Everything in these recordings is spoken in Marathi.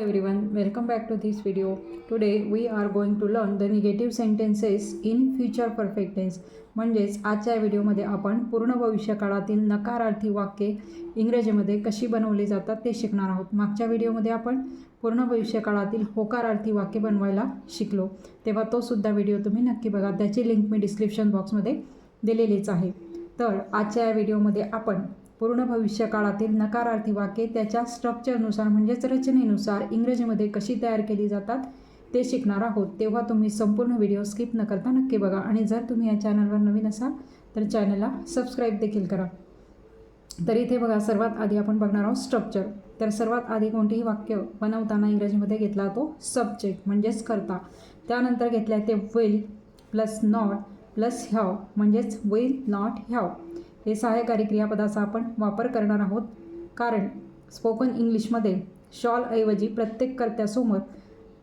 Everyone, welcome back to this video. Today we are going to learn the negative sentences in future perfect tense. म्हणजेच आजच्या व्हिडिओमध्ये आपण पूर्ण भविष्यकाळातील नकारार्थी वाक्ये इंग्रजीमध्ये कशी बनवली जातात ते शिकणार आहोत. मागच्या व्हिडिओमध्ये आपण पूर्ण भविष्यकाळातील होकारार्थी वाक्य बनवायला शिकलो. तेव्हा तो सुद्धा व्हिडिओ तुम्ही नक्की बघा. त्याची लिंक मी डिस्क्रिप्शन बॉक्समध्ये दिलेलीच आहे. तर आजच्या या व्हिडिओमध्ये आपण पूर्ण भविष्य काळातील नकारार्थी वाक्ये त्याच्या स्ट्रक्चरनुसार म्हणजेच रचनेनुसार इंग्रजीमध्ये कशी तयार केली जातात ते शिकणार आहोत. तेव्हा तुम्ही संपूर्ण व्हिडिओ स्किप न करता नक्की बघा. आणि जर तुम्ही या चॅनलवर नवीन असाल तर चॅनलला सबस्क्राईब देखील करा. तर इथे बघा सर्वात आधी आपण बघणार आहोत स्ट्रक्चर तर सर्वात आधी कोणतेही वाक्य बनवताना इंग्रजीमध्ये घेतला तो सब्जेक्ट म्हणजेच करता. त्यानंतर घेतल्या ते will plus not plus have म्हणजेच विल नॉट ह्याव हे सहाय्यकारी क्रियापदाचा आपण वापर करणार आहोत. कारण स्पोकन इंग्लिशमध्ये शॉलऐवजी प्रत्येक कर्त्यासमोर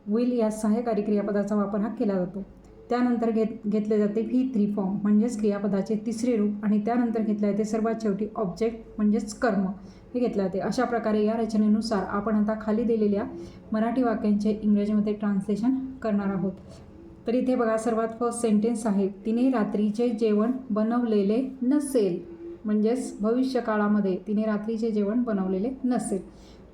विल या सहाय्यकारी क्रियापदाचा वापर हा केला जातो. त्यानंतर घेत घेतले जाते व्ही थ्री फॉर्म म्हणजेच क्रियापदाचे तिसरे रूप आणि त्यानंतर घेतले जाते सर्वात शेवटी ऑब्जेक्ट म्हणजेच कर्म. हे घेतले जाते. अशा प्रकारे या रचनेनुसार आपण आता खाली दिलेल्या मराठी वाक्यांचे इंग्रजीमध्ये ट्रान्सलेशन करणार आहोत. तर इथे बघा सर्वात फर्स्ट सेंटेन्स आहे तिने रात्रीचे जेवण बनवलेले नसेल. म्हणजेच भविष्य काळामध्ये तिने रात्रीचे जेवण बनवलेले नसेल.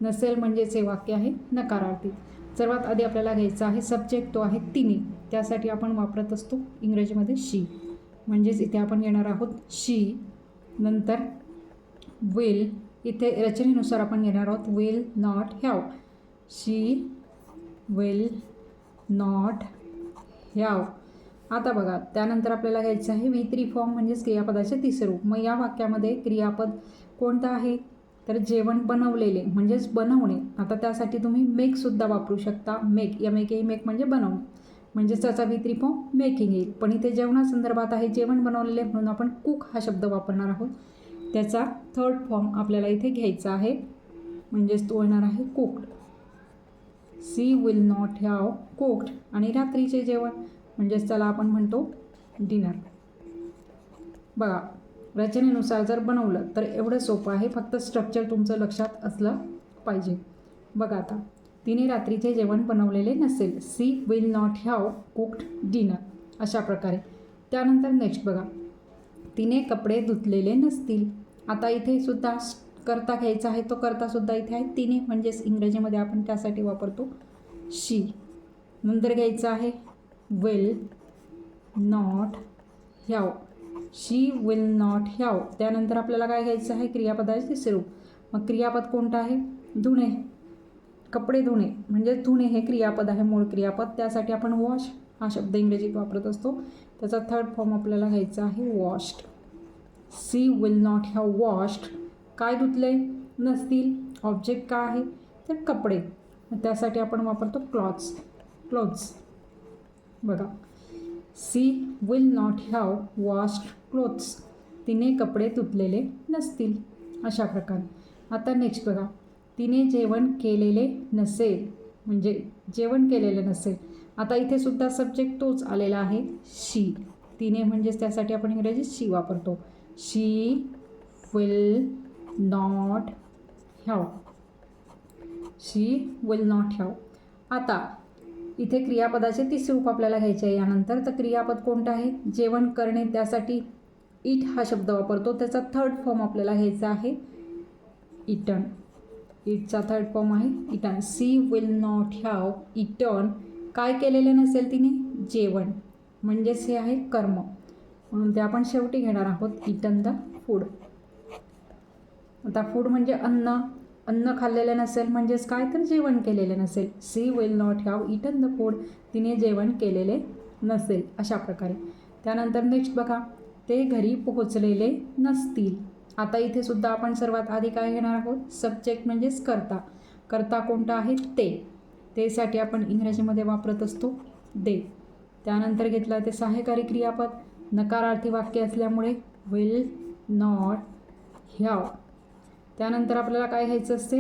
नसेल म्हणजेच हे वाक्य आहे नकारार्थी. सर्वात आधी आपल्याला घ्यायचा आहे सब्जेक्ट तो आहे तिने. त्यासाठी आपण वापरत असतो इंग्रजीमध्ये शी म्हणजेच इथे आपण घेणार आहोत शी नंतर विल इथे रचनेनुसार आपण घेणार आहोत will not have she will not have आता बघा त्यानंतर आपल्याला घ्यायचं आहे व्ही थ्री फॉर्म म्हणजेच क्रियापदाचे तिसरे रूप. मग या वाक्यामध्ये क्रियापद कोणतं आहे? तर जेवण बनवलेले म्हणजेच बनवणे. आता त्यासाठी तुम्ही मेकसुद्धा वापरू शकता. मेक या मेक ही मेक म्हणजे बनवणे. म्हणजेच त्याचा व्ही फॉर्म मेकिंग येईल. पण इथे जेवणासंदर्भात आहे जेवण बनवलेले म्हणून आपण कुक हा शब्द वापरणार आहोत. त्याचा थर्ड फॉर्म आपल्याला इथे घ्यायचा आहे. म्हणजेच तो येणार आहे cooked she will not have cooked आणि रात्रीचे जेवण? म्हणजेच त्याला आपण म्हणतो डिनर. बघा रचनेनुसार जर बनवलं तर एवढं सोपं आहे फक्त स्ट्रक्चर तुमचं लक्षात असलं पाहिजे. बघा आता तिने रात्रीचे जेवण बनवलेले नसेल. She will not have cooked dinner अशा प्रकारे. त्यानंतर नेक्स्ट बघा. तिने कपडे धुतलेले नसतील. आता इथे सुद्धा करता घ्यायचा आहे तो करतासुद्धा इथे आहे. तिने म्हणजेच इंग्रजीमध्ये आपण त्यासाठी वापरतो शी. नंतर घ्यायचं आहे. Will not have. She will not have. त्यानंतर आपल्याला काय घ्यायचं आहे? क्रियापदाचे तिसरे. रूप मग क्रियापद कोणतं आहे? धुणे. कपडे धुणे. म्हणजे धुणे हे क्रियापद आहे मूळ क्रियापद. त्यासाठी आपण वॉश हा शब्द इंग्रजीत वापरत असतो. त्याचा थर्ड फॉर्म आपल्याला घ्यायचा आहे washed she will not have washed काय धुतले? नसतील. ऑब्जेक्ट काय आहे? तर कपडे. मग त्यासाठी आपण वापरतो क्लॉथ्स क्लोथ्स बघा. She will not have washed clothes तिने कपडे धुतलेले नसतील. अशा प्रकारे. आता नेक्स्ट बघा. तिने जेवण केलेले नसेल. म्हणजे जेवण केलेलं नसेल. आता इथे सुद्धा सब्जेक्ट तोच आलेला आहे. शी. तिने म्हणजेच त्यासाठी आपण इंग्रजीत शी वापरतो. She will not have she will not have आता इथे क्रियापदाचे तिसरे रूप आपल्याला घ्यायचे आहे. यानंतर तर क्रियापद कोणतं आहे? जेवण करणे. त्यासाठी इट हा शब्द वापरतो. त्याचा थर्ड फॉर्म आपल्याला घ्यायचा आहे. इटन इटचा थर्ड फॉर्म आहे. Eaten she will not have eaten काय केलेले नसेल तिने? जेवण. म्हणजेच हे आहे कर्म. म्हणून ते आपण शेवटी घेणार आहोत. इटन द फूड आता फूड म्हणजे अन्न. अन्न खाल्लेलं नसेल म्हणजेच काय तर जेवण केलेले नसेल. She will not have eaten the food तिने जेवण केलेले नसेल अशा प्रकारे. त्यानंतर नेक्स्ट बघा ते घरी पोहोचलेले नसतील. आता इथे सुद्धा आपण सर्वात आधी काय घेणार आहोत? सब्जेक्ट म्हणजेच करता. करता कोणता आहे? ते. तेसाठी आपण इंग्रजीमध्ये वापरत असतो दे. त्यानंतर घेतला ते सहाय्यकारी क्रियापद. नकारार्थी वाक्य असल्यामुळे विल नॉट ह्याव त्यानंतर आपल्याला काय घ्यायचं असते?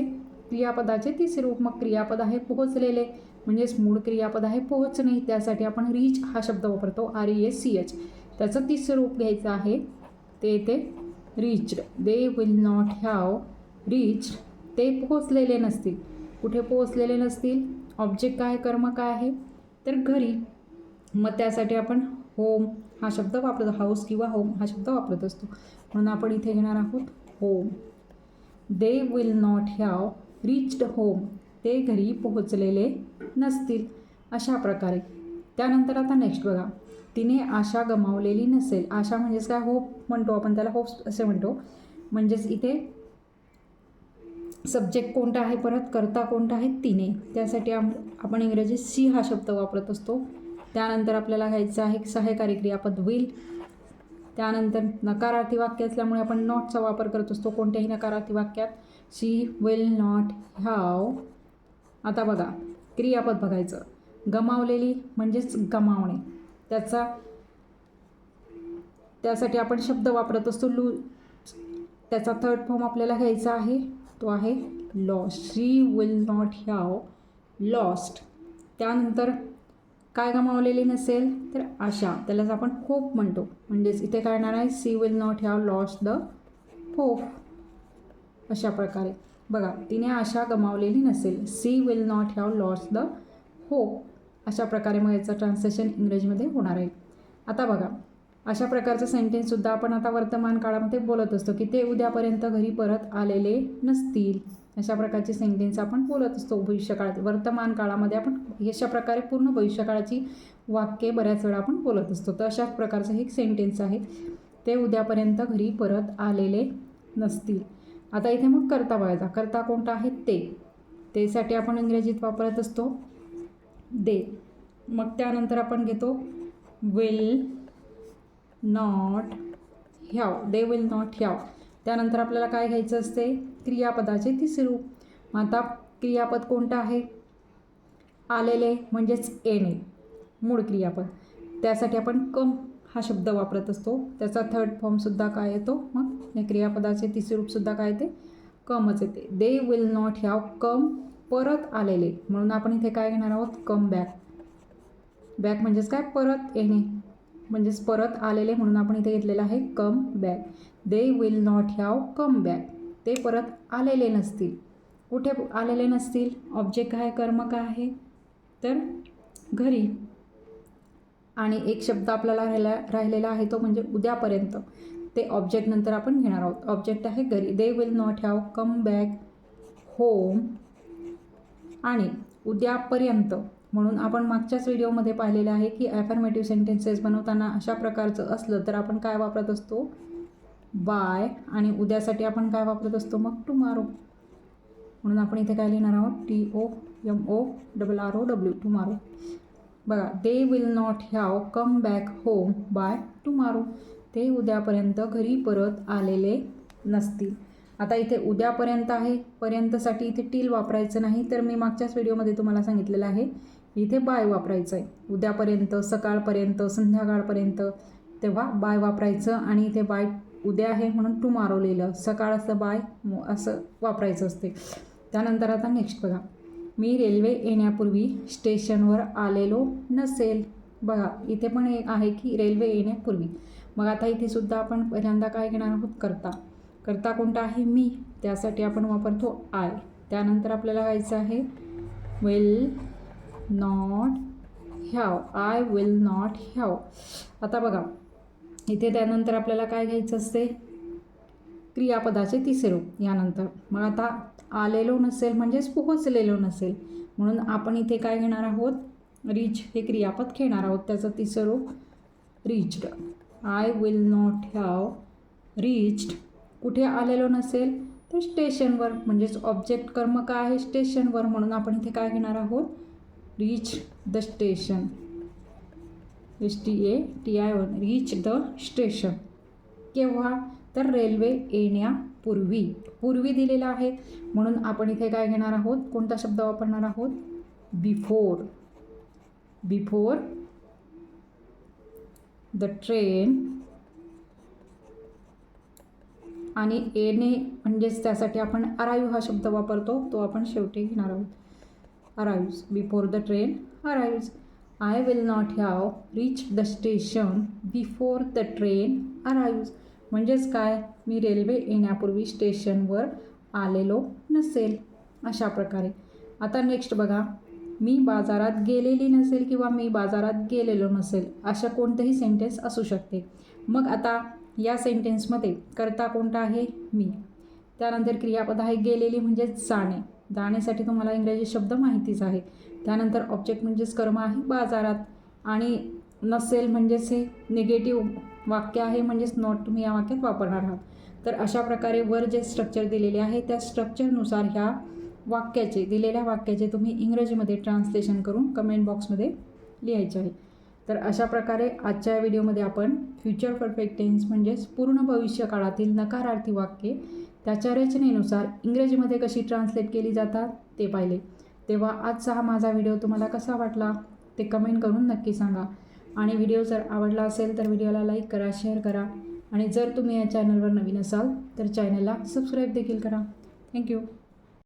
क्रियापदाचे तिसरे रूप मग क्रियापद आहे पोहोचलेले. म्हणजेच मूळ क्रियापद आहे पोहोचणे. त्यासाठी आपण रीच हा शब्द वापरतो R E S C H त्याचं तिसरं रूप घ्यायचं आहे ते येते reached they will not have reached ते पोहोचलेले नसतील. कुठे पोहोचलेले नसतील? ऑब्जेक्ट काय कर्म काय आहे? तर घरी. मग त्यासाठी आपण होम हा शब्द वापरतो. हाऊस किंवा होम हा शब्द वापरत असतो. म्हणून आपण इथे घेणार आहोत home they will not have reached home ते घरी पोहोचलेले नसतील. अशा प्रकारे. त्यानंतर आता नेक्स्ट बघा. तिने आशा गमावलेली नसेल. आशा म्हणजेच काय? होप म्हणतो आपण त्याला. होप असे म्हणतो. म्हणजेच इथे सब्जेक्ट कोणता आहे? परत करता कोणता आहे? तिने. त्यासाठी आम आपण इंग्रजीत सी हा शब्द वापरत असतो. त्यानंतर आपल्याला घ्यायचं आहे. सहाय्यकारी क्रियापद विल त्यानंतर नकारार्थी वाक्य असल्यामुळे आपण नॉटचा वापर करत असतो. कोणत्याही नकारार्थी वाक्यात शी विल नॉट हॅव आता बघा क्रियापद बघायचं. गमावलेली म्हणजेच गमावणे. त्याचा त्यासाठी आपण शब्द वापरत असतो. लू त्याचा थर्ड फॉर्म आपल्याला घ्यायचा आहे. तो आहे lost she will not have lost त्यानंतर काय गमावलेली नसेल तर आशा त्यालाच आपण होप म्हणतो. म्हणजेच इथे काय येणार आहे she will not have lost the hope अशा प्रकारे. बघा तिने आशा गमावलेली नसेल. She will not have lost the hope अशा प्रकारे मग याचं ट्रान्सलेशन इंग्रजीमध्ये होणार आहे. आता बघा अशा प्रकारचं सेंटेन्ससुद्धा आपण आता वर्तमान काळामध्ये बोलत असतो की ते उद्यापर्यंत घरी परत आलेले नसतील. अशा प्रकारची सेंटेन्स आपण बोलत असतो. भविष्यकाळात वर्तमान काळामध्ये आपण अशा प्रकारे पूर्ण भविष्यकाळाची वाक्ये बऱ्याच वेळा आपण बोलत असतो. तर अशाच प्रकारचं हे सेंटेन्स आहे. ते उद्यापर्यंत घरी परत आलेले नसतील. आता इथे मग करता बघायचा. करता कोणता आहे? ते. तेसाठी आपण इंग्रजीत वापरत असतो. दे. मग त्यानंतर आपण घेतो will not have. They will not have. त्यानंतर आपल्याला काय घ्यायचं असते? क्रियापदाचे तिसरे रूप. मग आता क्रियापद कोणतं आहे? आलेले म्हणजेच येणे मूळ क्रियापद. त्यासाठी आपण कम हा शब्द वापरत असतो. त्याचा थर्ड फॉर्मसुद्धा काय येतो? मग या क्रियापदाचे तिसरे रूपसुद्धा काय येते? कमच येते. They will not have come परत आलेले. म्हणून आपण इथे काय घेणार आहोत? कम बॅक बॅक म्हणजेच काय? परत येणे. म्हणजेच परत आलेले म्हणून आपण इथे घेतलेलं आहे come back they will not have come back ते परत आलेले नसतील. कुठे आलेले नसतील? ऑब्जेक्ट काय कर्म काय आहे? तर घरी. आणि एक शब्द आपल्याला राहिला राहिलेला आहे तो म्हणजे उद्यापर्यंत. ते ऑब्जेक्ट नंतर आपण घेणार आहोत. ऑब्जेक्ट आहे घरी. They will not have come back home आणि उद्यापर्यंत म्हणून आपण मागच्याच व्हिडिओमध्ये पाहिलेलं आहे की ॲफर्मेटिव्ह सेंटेन्सेस बनवताना अशा प्रकारचं असलं तर आपण काय वापरत असतो? बाय आणि उद्यासाठी आपण काय वापरत असतो मग टुमारो म्हणून आपण इथे काय लिहिणार आहोत? T O M O double R O W tomorrow बघा they will not have come back home by tomorrow ते उद्यापर्यंत घरी परत आलेले नसतील. आता इथे उद्यापर्यंत आहे पर्यंतसाठी इथे टील वापरायचं नाही तर मी मागच्याच व्हिडिओमध्ये तुम्हाला सांगितलेलं आहे इथे बाय वापरायचं आहे. उद्यापर्यंत सकाळपर्यंत संध्याकाळपर्यंत तेव्हा बाय वापरायचं आणि इथे बाय उद्या आहे म्हणून टुमारो लिहिलं सकाळ असं बाय असं वापरायचं असते. त्यानंतर आता नेक्स्ट बघा. मी रेल्वे येण्यापूर्वी स्टेशनवर आलेलो नसेल. बघा इथे पण एक आहे की रेल्वे येण्यापूर्वी. मग आता इथे सुद्धा आपण पहिल्यांदा काय घेणार आहोत? करता. करता कोणता आहे? मी. त्यासाठी आपण वापरतो आय त्यानंतर आपल्याला व्हायचं आहे will not have. I will not have. आता बघा. इथे त्यानंतर आपल्याला काय घ्यायचं असते? क्रियापदाचे तिसरे रूप यानंतर. मग आता आलेलो नसेल म्हणजेच पोहोचलेलो नसेल म्हणून आपण इथे काय घेणार आहोत? रिच हे क्रियापद घेणार आहोत. त्याचं तिसरं रूप reached. I will not have reached कुठे आलेलो नसेल? तर स्टेशनवर म्हणजेच ऑब्जेक्ट कर्म काय आहे? स्टेशनवर. म्हणून आपण इथे काय घेणार आहोत? Reach the station S T A T I one reach the station केव्हा? तर रेल्वे येण्यापूर्वी. पूर्वी दिलेला आहे. म्हणून आपण इथे काय घेणार आहोत? कोणता शब्द वापरणार आहोत? बिफोर बिफोर द ट्रेन आणि येणे म्हणजेच त्यासाठी आपण अरायू हा शब्द वापरतो. तो आपण शेवटी घेणार आहोत. Arrives before the train arrives I will not have reach the station before the train arrives म्हणजेच काय? मी रेल्वे येण्यापूर्वी स्टेशनवर आलेलो नसेल. अशा प्रकारे. आता नेक्स्ट बघा. मी बाजारात गेलेली नसेल किंवा मी बाजारात गेलेलो नसेल अशा कोणतंही सेंटेन्स असू शकते. मग आता या सेंटेन्समध्ये करता कोणता आहे? मी. त्यानंतर क्रियापद आहे गेलेली म्हणजेच जाणे. जाण्यासाठी तुम्हाला इंग्रजी शब्द माहितीच आहे. त्यानंतर ऑब्जेक्ट म्हणजेच कर्म आहे बाजारात. आणि नसेल म्हणजेच हे निगेटिव्ह वाक्य आहे म्हणजेच नॉट तुम्ही या वाक्यात वापरणार आहात. तर अशा प्रकारे वर जे स्ट्रक्चर दिलेले आहे त्या स्ट्रक्चरनुसार ह्या वाक्याचे दिलेल्या वाक्याचे तुम्ही इंग्रजीमध्ये ट्रान्सलेशन करून कमेंट बॉक्समध्ये लिहायचे आहे. तर अशा प्रकारे आजच्या व्हिडिओमध्ये आपण फ्युचर परफेक्ट टेन्स म्हणजेच पूर्ण भविष्य काळातील नकारार्थी वाक्ये त्याच्या रचनेनुसार इंग्रजीमध्ये कशी ट्रान्सलेट केली जातात ते पाहिले. तेव्हा आजचा हा माझा व्हिडिओ तुम्हाला कसा वाटला ते कमेंट करून नक्की सांगा. आणि व्हिडिओ जर आवडला असेल तर व्हिडिओला लाईक करा शेअर करा. आणि जर तुम्ही या चॅनलवर नवीन असाल तर चॅनलला सबस्क्राईब देखील करा. थँक्यू